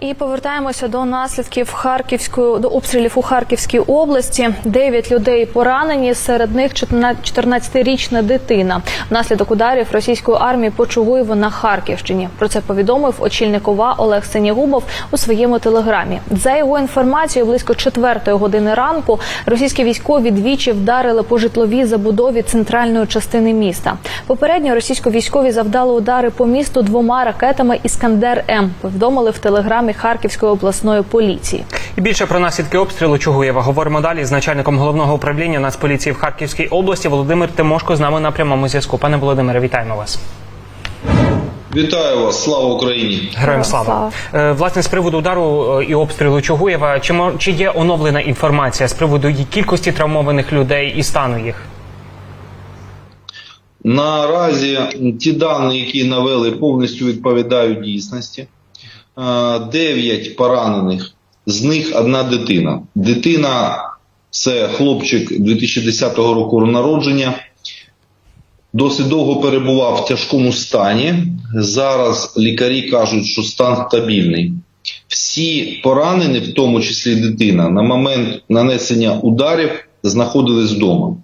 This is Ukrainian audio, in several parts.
І повертаємося до наслідків Харківської до обстрілів у Харківській області. Дев'ять людей поранені. Серед них 14-річна дитина. Внаслідок ударів російської армії по Чугуєву на Харківщині. Про це повідомив очільник ОВА Олег Сенігубов у своєму телеграмі. За його інформацією, близько четвертої години ранку російські військові двічі вдарили по житловій забудові центральної частини міста. Попередньо російсько-військові завдали удари по місту двома ракетами Іскандер М. Повідомили в телеграмі Харківської обласної поліції. І більше про наслідки обстрілу Чугуєва говоримо далі з начальником головного управління Нацполіції в Харківській області Володимир Тимошко з нами на прямому зв'язку. Пане Володимире, вітаємо вас. Вітаю вас, слава Україні! Героям Слава. слава. Е, Власне, з приводу удару е, і обстрілу Чугуєва, чи чи є оновлена інформація з приводу кількості травмованих людей і стану їх? Наразі ті дані, які навели, повністю відповідають дійсності. Е, Дев'ять поранених, з них одна дитина. Дитина це хлопчик 2010 року народження. Досить довго перебував в тяжкому стані. Зараз лікарі кажуть, що стан стабільний. Всі поранені, в тому числі дитина, на момент нанесення ударів знаходились вдома.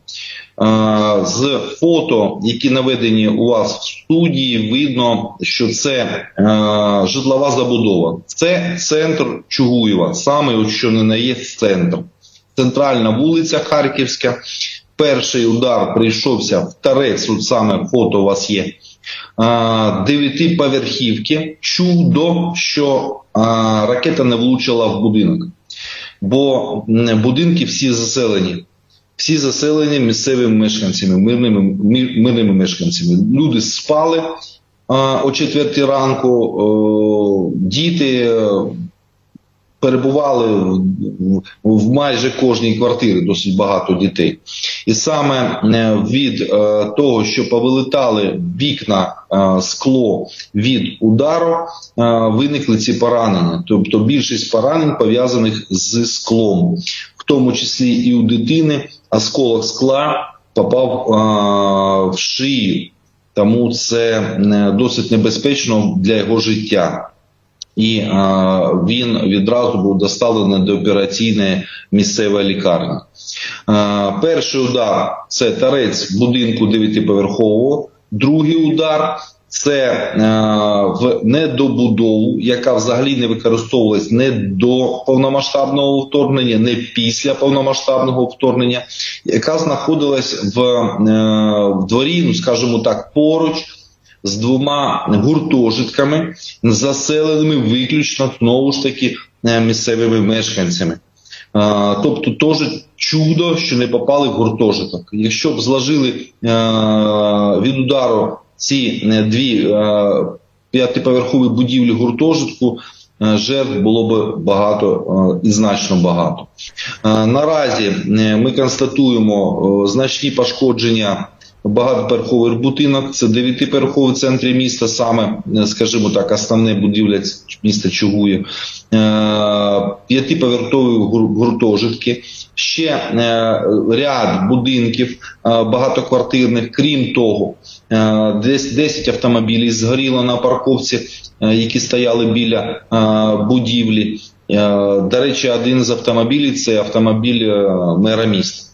З фото, які наведені у вас в студії, видно, що це житлова забудова. Це центр Чугуєва, саме от що не на є центр. Центральна вулиця Харківська. Перший удар прийшовся в тарець, от саме фото у вас є. Дев'ятиповерхівки. Чудо, що ракета не влучила в будинок. Бо будинки всі заселені. Всі заселені місцевими мешканцями, мирними, мирними мешканцями. Люди спали о четвертій ранку, діти перебували в, майже кожній квартирі, досить багато дітей. І саме е, від е, того, що повилетали вікна, е, скло від удару, виникли ці поранення. Тобто більшість поранень пов'язаних з склом, в тому числі і у дитини осколок скла попав в шию. Тому це досить небезпечно для його життя і е, він відразу був доставлений до операційної місцевої лікарні. Е, перший удар це тарець будинку дев'ятиповерхового, другий удар. Це е, в недобудову, яка взагалі не використовувалась не до повномасштабного вторгнення, не після повномасштабного вторгнення, яка знаходилась в, е, в дворі, ну скажімо так, поруч з двома гуртожитками, заселеними виключно знову ж таки е, місцевими мешканцями. Тобто теж чудо, що не попали в гуртожиток. Якщо б зложили е, від удару ці е, дві п'ятиповерхові будівлі гуртожитку, жертв було б багато і значно багато. Наразі ми констатуємо значні пошкодження багатоповерховий будинок, це дев'ятиповерховий центрі міста, саме, е, скажімо так, основне будівля міста Чугуїв, Е, п'ятиповерхові гуртожитки, ще е, ряд будинків багатоквартирних. Крім того, десь 10 автомобілів згоріло на парковці, які стояли біля будівлі. До речі, один з автомобілів це автомобіль мера міста.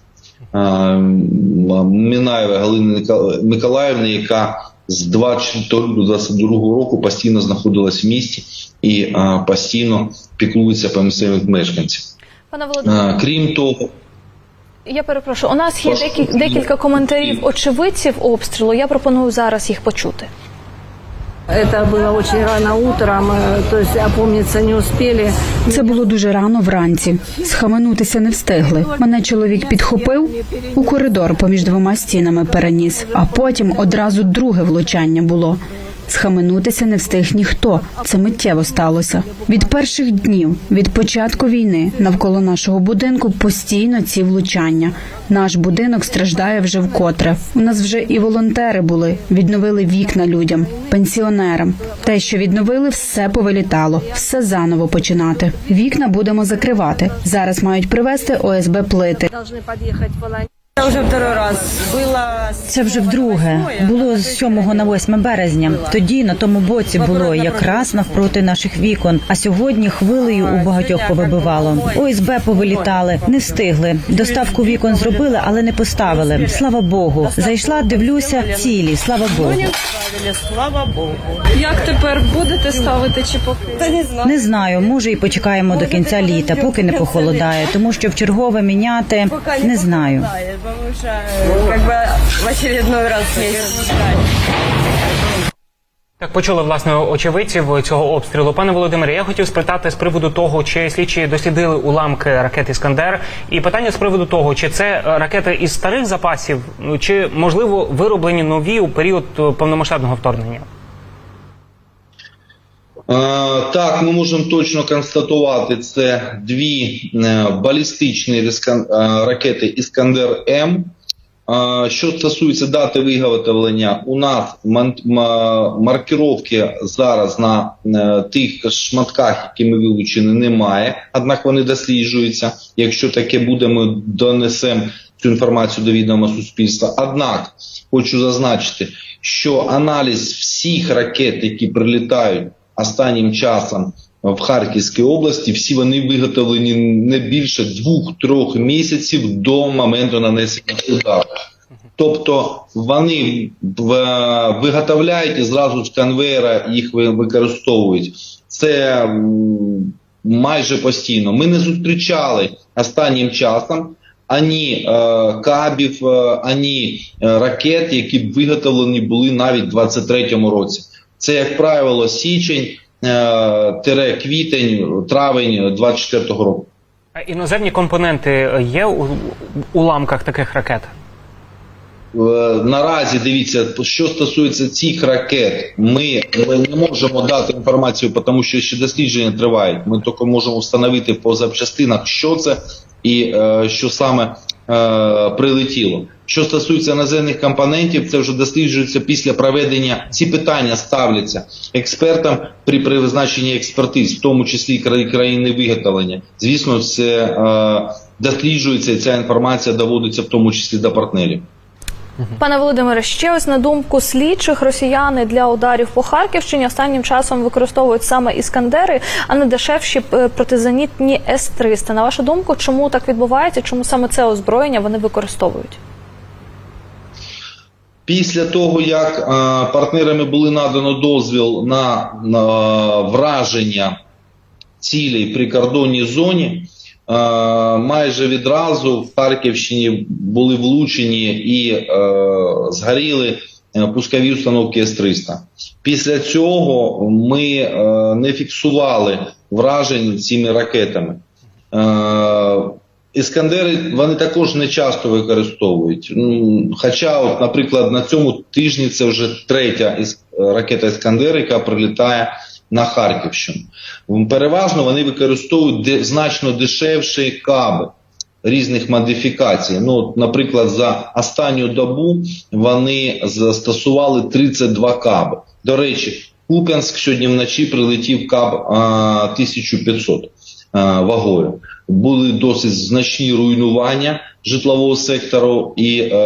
Мінаєва Галини Миколаївни, яка з 24 до 22 року постійно знаходилась в місті і постійно піклується по місцевих мешканців. Пане Володимире, Крім того, я перепрошую. У нас є декілька коментарів очевидців обстрілу. Я пропоную зараз їх почути. Это было очень рано утром, э, то есть опомниться не успели. Це було дуже рано вранці. Схаменутися не встигли. Мене чоловік підхопив у коридор поміж двома стінами переніс, а потім одразу друге влучання було. Схаменутися не встиг ніхто. Це миттєво сталося. Від перших днів, від початку війни, навколо нашого будинку постійно ці влучання. Наш будинок страждає вже вкотре. У нас вже і волонтери були, відновили вікна людям, пенсіонерам. Те, що відновили, все повилітало, все заново починати. Вікна будемо закривати. Зараз мають привезти ОСБ плити. Должны подъехать волонтеры. Это уже второй раз. Было Це вже вдруге. Було з 7 на 8 березня. Тоді на тому боці було якраз навпроти наших вікон. А сьогодні хвилею у багатьох повибивало. ОСБ повилітали, не встигли. Доставку вікон зробили, але не поставили. Слава Богу. Зайшла, дивлюся, цілі. Слава Богу. ставили, слава богу. Як тепер будете ставити чи поки? Да не знаю. Не знаю, може і почекаємо до кінця літа, поки не похолодає, тому що в чергове міняти Пока не знаю. Потому э, как бы в очередной раз. Так почули власне очевидців цього обстрілу. Пане Володимире, я хотів спитати з приводу того, чи слідчі дослідили уламки ракет Іскандер, і питання з приводу того, чи це ракети із старих запасів, ну, чи можливо вироблені нові у період е, повномасштабного вторгнення. Так, ми можемо точно констатувати, це дві е, балістичні е, ракети Іскандер М. Що стосується дати виготовлення, у нас маркировки зараз на е, тих шматках, які ми вилучені, немає. Однак вони досліджуються. Якщо таке буде, ми донесемо цю інформацію до відома суспільства. Однак хочу зазначити, що аналіз всіх ракет, які прилітають останнім часом в Харківській області, всі вони виготовлені не більше двох-трьох місяців до моменту нанесення удару. Тобто вони виготовляють і зразу з конвейера їх використовують. Це майже постійно. Ми не зустрічали останнім часом ані е, кабів, е, ані е, ракет, які б виготовлені були навіть в 23-му році. Це, як правило, січень, е, тире квітень, травень 24-го року. А іноземні компоненти є у уламках таких ракет? Е, Наразі дивіться, що стосується цих ракет, ми, ми не можемо дати інформацію, тому що ще дослідження тривають. Ми тільки можемо встановити по запчастинах, що це і е, що саме е, прилетіло. Що стосується наземних компонентів, це вже досліджується після проведення. Ці питання ставляться експертам при призначенні експертиз, в тому числі краї- країни виготовлення. Звісно, це е, досліджується і ця інформація доводиться в тому числі до партнерів. Пане Володимире, ще ось на думку слідчих, росіяни для ударів по Харківщині останнім часом використовують саме іскандери, а не дешевші е, протизенітні С-300. На вашу думку, чому так відбувається? Чому саме це озброєння вони використовують? Після того, як партнерами були надано дозвіл на, на враження цілей при кордонній зоні, майже відразу в Харківщині були влучені і е, згоріли е, пускові установки С-300. Після цього ми е, не фіксували вражень цими ракетами. Іскандери вони також не часто використовують. Ну, Хоча, от, наприклад, на цьому тижні це вже третя ракета Іскандер, яка прилітає на Харківщину. Переважно вони використовують значно дешевші каби різних модифікацій. Ну, от, наприклад, за останню добу вони застосували 32 каби. До речі, Куп'янськ сьогодні вночі прилетів каб а, 1500 а, вагою. Були досить значні руйнування житлового сектору, і, е,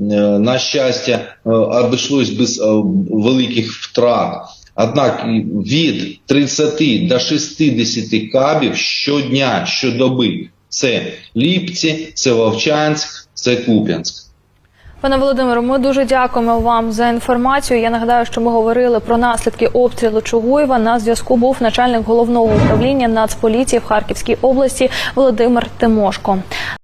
е, на щастя, е, обійшлось без е, великих втрат. Однак від 30 до 60 кабів щодня, щодоби. Це Ліпці, це Вовчанськ, це Куп'янськ. Пане Володимире, ми дуже дякуємо вам за інформацію. Я нагадаю, що ми говорили про наслідки обстрілу Чугуєва. На зв'язку був начальник головного управління Нацполіції в Харківській області Володимир Тимошко.